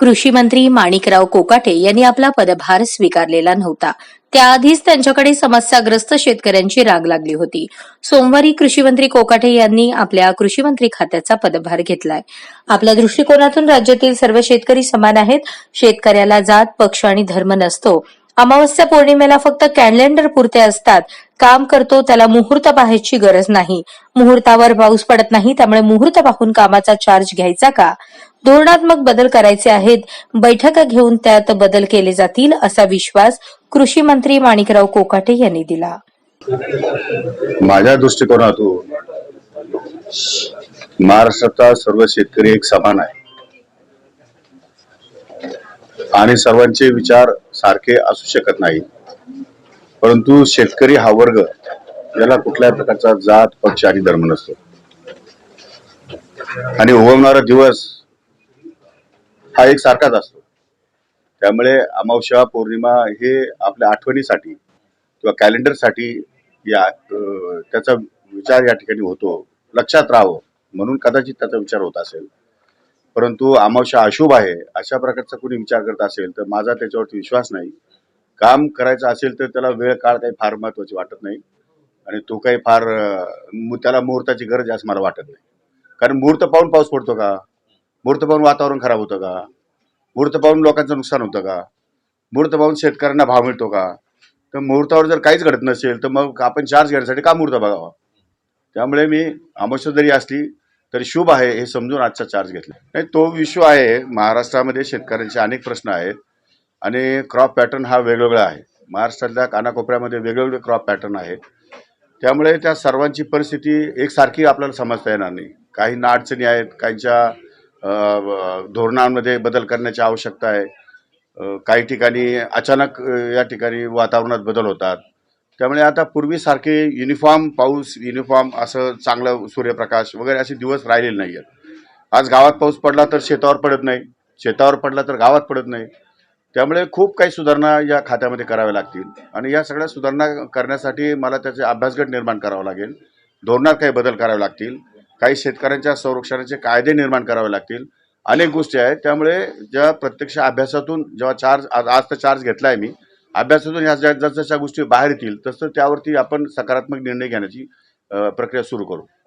कृषी मंत्री माणिकराव कोकाटे यांनी आपला पदभार स्वीकारलेला नव्हता. त्याआधीच त्यांच्याकडे समस्याग्रस्त शेतकऱ्यांची राग लागली होती. सोमवारी कृषी मंत्री कोकाटे यांनी आपल्या कृषी मंत्री खात्याचा पदभार घेतलाय. आपल्या दृष्टिकोनातून राज्यातील सर्व शेतकरी समान आहेत. शेतकऱ्याला जात पक्ष आणि धर्म नसतो. अमावस्या पौर्णिमेला फक्त कॅलेंडर पुरते असतात. काम करतो त्याला मुहूर्त पाहायची गरज नाही. मुहूर्तावर पाऊस पडत नाही त्यामुळे मुहूर्त पाहून कामाचा चार्ज घ्यायचा का? धोरणात्मक बदल करायचे आहेत. बैठका घेऊन त्यात बदल केले जातील असा विश्वास कृषी मंत्री माणिकराव कोकाटे यांनी दिला. माझ्या दृष्टिकोनातून महाराष्ट्राचा सर्व शेतकरी एक समान आहे. आणि सर्वांचे विचार सारखे असू शकत नाही परंतु शेतकरी हा वर्ग याला कुठल्याही प्रकारचा जात पक्ष आणि धर्म नसतो. आणि उगवणारा दिवस हा एक सारखाच असतो. त्यामुळे अमावस्या पौर्णिमा हे आपल्या आठवणीसाठी किंवा कॅलेंडरसाठी या त्याचा विचार या ठिकाणी होतो. लक्षात राहावं म्हणून कदाचित त्याचा विचार होत असेल. परंतु अमावस्या अशुभ आहे अशा प्रकारचा कोणी विचार करत असेल तर माझा त्याच्यावरती विश्वास नाही. काम करायचं असेल तर त्याला वेळ काळ काही फार महत्वाची वाटत नाही. आणि तो काही फार त्याला मुहूर्ताची गरज आहे असं मला वाटत नाही. कारण मुहूर्त पाहून पाऊस पडतो का? मूर्त पाहून वातावरण खराब होतं का? मुहूर्त पाहून लोकांचं नुकसान होतं का? मुहूर्त पाहून शेतकऱ्यांना भाव मिळतो का? तर मुहूर्तावर जर काहीच घडत नसेल तर मग आपण चार्ज घेण्यासाठी का मुहूर्त बघावा? त्यामुळे मी अमावस्या जरी असली तरी शुभ आहे हे समजून आजचा चार्ज घेतला. नाही तो विश्व आहे. महाराष्ट्रामध्ये शेतकऱ्यांचे अनेक प्रश्न आहेत. आणि क्रॉप पॅटर्न हा वेगवेगळा आहे. महाराष्ट्रातल्या कानाकोपऱ्यामध्ये वेगवेगळे क्रॉप पॅटर्न आहेत. त्यामुळे त्या सर्वांची परिस्थिती एकसारखी आपल्याला समजता येणार नाही. काहींना अडचणी आहेत काहींच्या धोरणांमध्ये बदल करण्याची आवश्यकता आहे. काही ठिकाणी अचानक या ठिकाणी वातावरणात बदल होतात. त्यामुळे आता पूर्वीसारखे युनिफॉर्म पाऊस युनिफॉर्म असं चांगलं सूर्यप्रकाश वगैरे असे दिवस राहिलेले नाही आहेत आज गावात पाऊस पडला तर शेतावर पडत नाही. शेतावर पडला तर गावात पडत नाही. त्यामुळे खूप काही सुधारणा या खात्यामध्ये कराव्या लागतील. आणि या सगळ्या सुधारणा करण्यासाठी मला त्याचे अभ्यासगट निर्माण करावा लागेल. धोरणात काही बदल करावे लागतील. काही शेतकऱ्यांच्या संरक्षणाचे कायदे निर्माण करावे लागतील. अनेक गोष्टी आहेत. त्यामुळे ज्या प्रत्यक्ष अभ्यासातून जेव्हा चार्ज आज तर चार्ज घेतला आहे मी अभ्यासातून ह्या ज्या जसजशा गोष्टी बाहेर येतील तसं त्यावरती आपण सकारात्मक निर्णय घेण्याची प्रक्रिया सुरू करू.